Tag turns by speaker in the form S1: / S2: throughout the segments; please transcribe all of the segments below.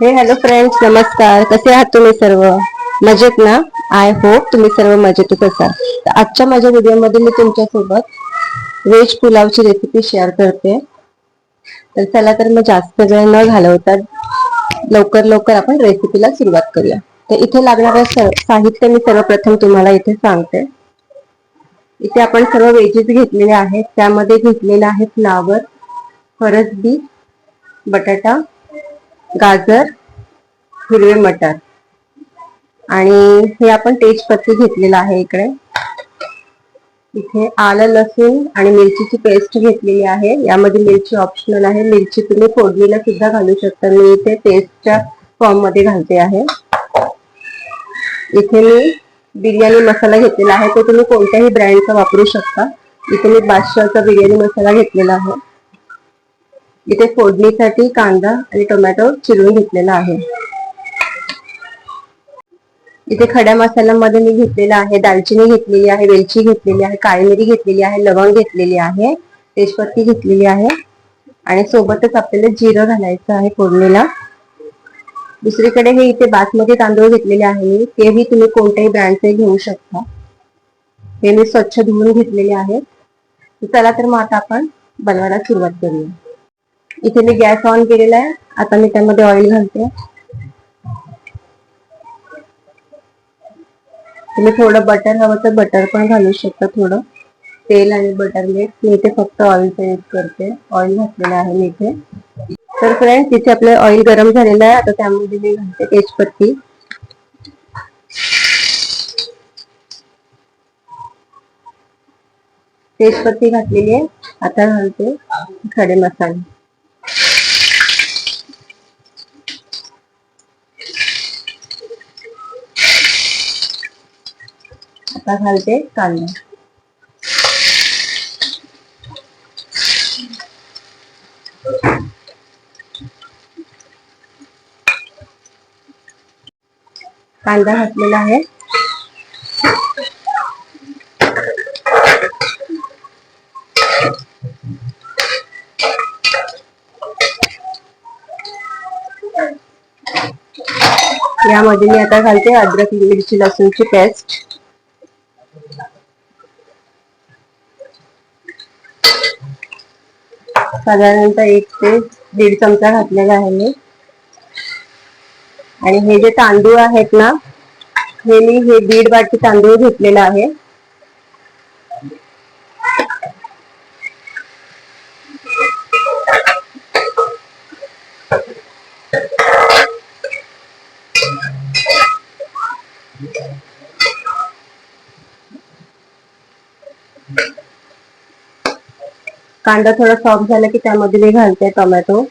S1: हे hello friends नमस्कार. कसे आहात तुम्ही सर्व? मजेत ना? आय होप तुम्ही सर्व मजेतच असाल. तर आजच्या माझ्या व्हिडिओमध्ये मी तुमच्यासोबत व्हेज पुलावची रेसिपी शेअर करते. तर चला तर मग जास्त वेळ न घालवता लवकर लवकर आपण रेसिपीला सुरुवात करूया. तर इथे लागणारं साहित्य मी सर्वप्रथम तुम्हाला इथे सांगते. इथे आपण सर्व वेजेस घेतलेले आहेत. त्यामध्ये घेतलेलं आहे फ्लावर फरसबी बटाटा गाजर हिरवे मटर. आणि हे आपण तेजपत्ती घेतलेलं आहे इकडे. इथे आलं लसूण आणि मिरचीची पेस्ट घेतलेली आहे. यामध्ये मिरची ऑप्शनल आहे. मिरची तुम्ही फोडणीला सुद्धा घालू शकता. मी इथे पेस्टच्या फॉर्ममध्ये घालते आहे. इथे मी बिर्याणी मसाला घेतलेला आहे. तो तुम्ही कोणत्याही ब्रँडचा वापरू शकता. इथे मी बादशाहचा बिर्याणी मसाला घेतलेला आहे. इथे फोडणीसाठी कांदा आणि टोमॅटो चिरून घेतलेला आहे. इथे खड्या मसाल्यामध्ये मी घेतलेला आहे दालचिनी घेतलेली आहे वेलची घेतलेली आहे काळी मिरी घेतलेली आहे लवंग घेतलेली आहे तेजपत्ती घेतलेली आहे आणि सोबतच आपल्याला जिरं घालायचं आहे फोडणीला. दुसरीकडे हे इथे बासमती तांदूळ घेतलेले आहे तेही तुम्ही कोणत्याही ब्रँडचे घेऊ शकता. हे मी स्वच्छ धुवून घेतलेले आहेत. चला तर मग आता आपण बनवायला सुरुवात करूया. इथे मी गॅस ऑन केलेला आहे. आता मी त्यामध्ये ऑइल घालते. तुम्ही थोडं बटर हवं तर बटर पण घालू शकता थोडं. तेल आणि बटर मिक्स मी इथे फक्त ऑइलचा यूज करते. ऑइल घातलेलं आहे मी इथे. तर फ्रेंड्स इथे आपलं ऑइल गरम झालेलं आहे. आता त्यामध्ये मी घालते तेजपत्ती. तेजपत्ती घातलेली आहे. आता घालते खडे मसाले. आता घालते कांदा कांदा घातलेला आहे. यामध्ये मी आता घालते अद्रक मिरची लसूणची पेस्ट साधारणतः एक ते दीड चमचा घातलेला आहे मी आणि हे जे तांदूळ आहेत ना हे मी हे दीड वाटी तांदूळ घेतलेला आहे. कांदा थोडा सॉफ्ट झाला की त्यामध्ये मी घालते टोमॅटो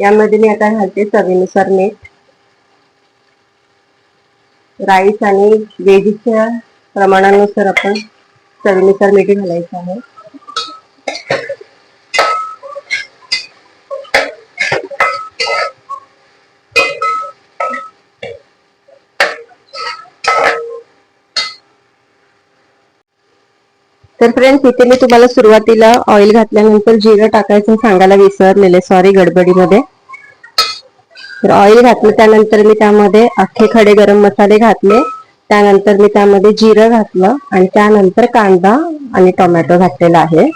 S1: यामध्ये मी आता घालते चवीनुसार मीठ राईस आणि वेजीच्या प्रमाणानुसार आपण चवीनुसार मीठ घालायचं आहे. तर फ्रेंड्स इथे मी तुम्हाला सुरुवातीला ऑइल घातल्यानंतर जिरं टाकायचं सांगायला विसरलेले सॉरी गडबडीमध्ये. तर ऑइल घातलं त्यानंतर मी त्यामध्ये अख्खे खडे गरम मसाले घातले. त्यानंतर मी त्यामध्ये जिरं घातलं आणि त्यानंतर कांदा आणि टोमॅटो घातलेला आहे.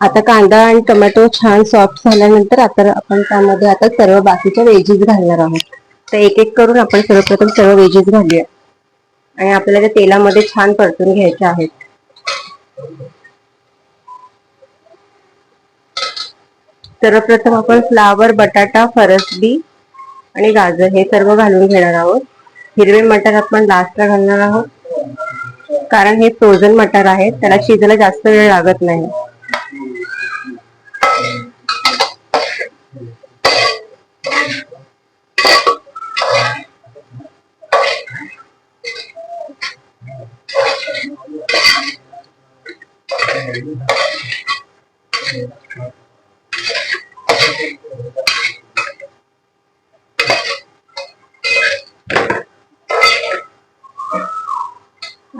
S1: आता कांदा आणि टोमॅटो छान सॉफ्ट झाल्यानंतर आता आपण त्यामध्ये आता सर्व बाकीच्या वेजीस घालणार आहोत. तर एक एक करून आपण सर्वप्रथम सर्व वेजीस घालूया. आणि आपल्याला त्या तेलामध्ये छान परतून घ्यायचे आहेत. सर्वप्रथम आपण फ्लावर बटाटा फरसबी आणि गाजर हे सर्व घालून घेणार आहोत. हिरवे मटर आपण लास्टला घालणार आहोत. कारण हे फ्रोझन मटर आहे त्याला शिजायला जास्त वेळ लागत नाही.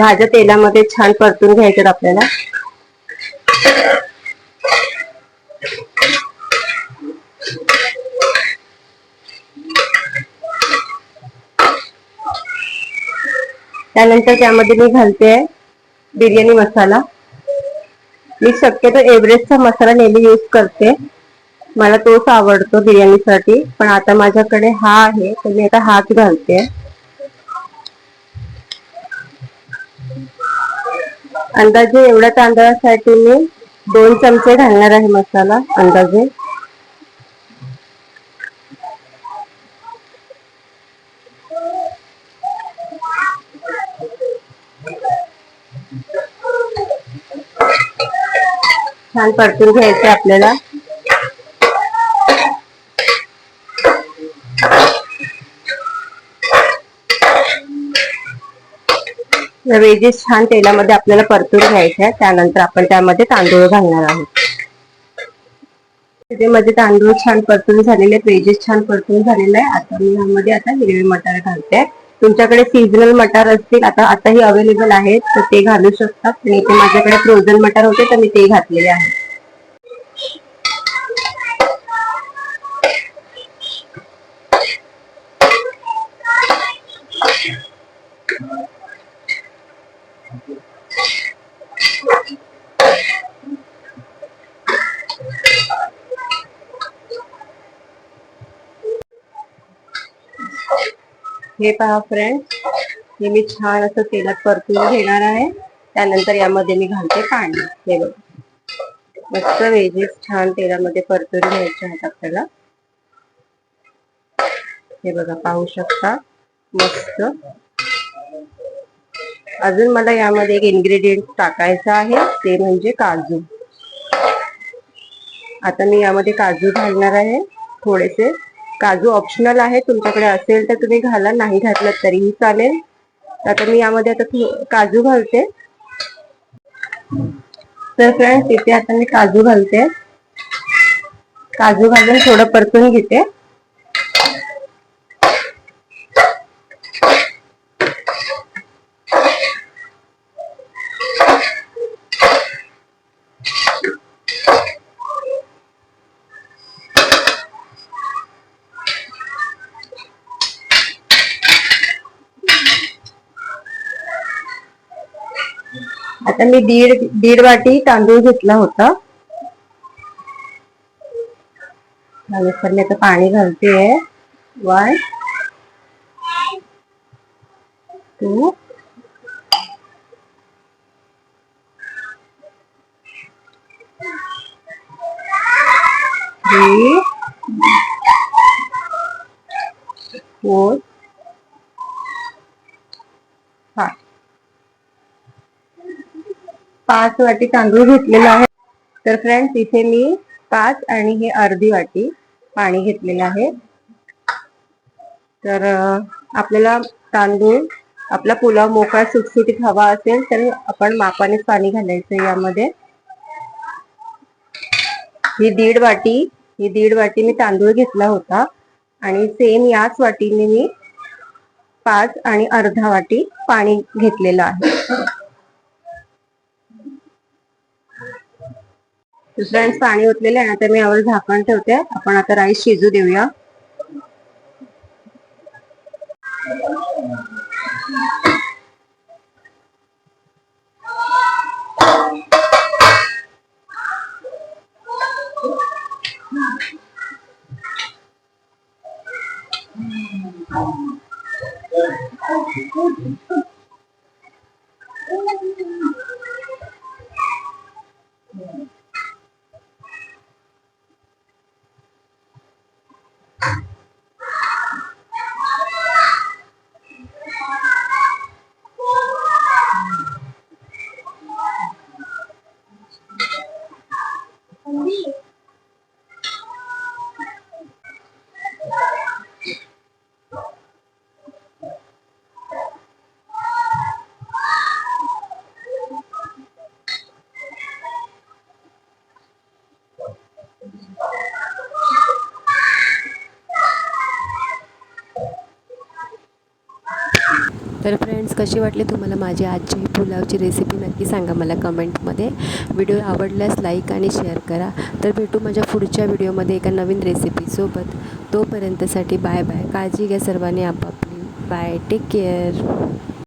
S1: भाज्या तेलामध्ये छान परतून घ्यायच्यात आपल्याला. त्यानंतर त्यामध्ये मी घालते बिर्याणी मसाला. मी शक्यतो एव्हरेस्टचा मसाला नेहमी यूज करते. मला तोच आवडतो बिर्याणीसाठी पण आता माझ्याकडे हा आहे तर मी आता हाच घालते. अंदाजे एवढ्या तांदळासाठी मी दोन चमचे घालणार आहे मसाला अंदाजे. छान परतून घ्यायचं आपल्याला. वेजेस छान तेलामध्ये आपल्याला परतून घ्यायचे आहे त्यानंतर आपण त्यामध्ये तांदूळ घालणार आहोत. त्याच्यामध्ये तांदूळ छान परतून झालेले आहेत वेजेस छान परतून झालेले आहे आता मी यामध्ये आता हिरवे मटार घालते. तुमच्याकडे सीझनल मटार असतील आता आताही अवेलेबल आहेत तर ते घालू शकतात. आणि इथे माझ्याकडे फ्रोझन मटार होते तर मी ते घातलेले आहे हे पहा फ्रेंड हे मी छान असं तेलात परतून घेणार आहे. त्यानंतर यामध्ये मी घालते पाणी. हे बघ. मस्त वेजेस छान तेलामध्ये परतून घ्यायचे आहेत आपल्याला. हे बघा पाहू शकता. मस्त. अजून मला यामध्ये एक इन्ग्रेडियंट टाकायचा आहे. ते म्हणजे काजू. आता मी यामध्ये काजू घालणार आहे थोडेसे. काजू ऑप्शनल आहे. तुमच्याकडे असेल तर तुम्ही घाला. नाही घातलं तरीही चालेल. आता मी यामध्ये आता काजू घालते. तर फ्रेंड्स इथे आता मी काजू घालते. काजू घालून थोडं परतून घेते. आता मी दीड दीड वाटी तांदूळ घेतला होता. मी आता पाणी घालते वन टू थ्री फोर पाच वाटी तांदूळ घेतलेला आहे. तर फ्रेंड्स इथे मी पाच आणि हे अर्धी वाटी पाणी घेतलेलं आहे. तर आपल्याला तांदूळ आपला पुलाव मोकळा सुटसुटीत हवा असेल तर आपण मापानेच पाणी घालायचं यामध्ये. ही दीड वाटी ही दीड वाटी मी तांदूळ घेतला होता. आणि सेम याच वाटीने मी पाच आणि अर्धा वाटी पाणी घेतलेलं आहे. फ्रेंड्स पाणी ओतलेले आहे आता मी यावर झाकण ठेवते. आपण आता राईस शिजू देऊया.
S2: तर फ्रेंड्स कशी वाटली तुम्हाला माझी आजची पुलावची रेसिपी नक्की सांगा मला कमेंटमध्ये व्हिडिओ आवडल्यास लाईक आणि शेअर करा. तर भेटू माझ्या पुढच्या व्हिडिओमध्ये एका नवीन रेसिपीसोबत तोपर्यंतसाठी बाय बाय काळजी घ्या सर्वांनी आपापली. Bye take care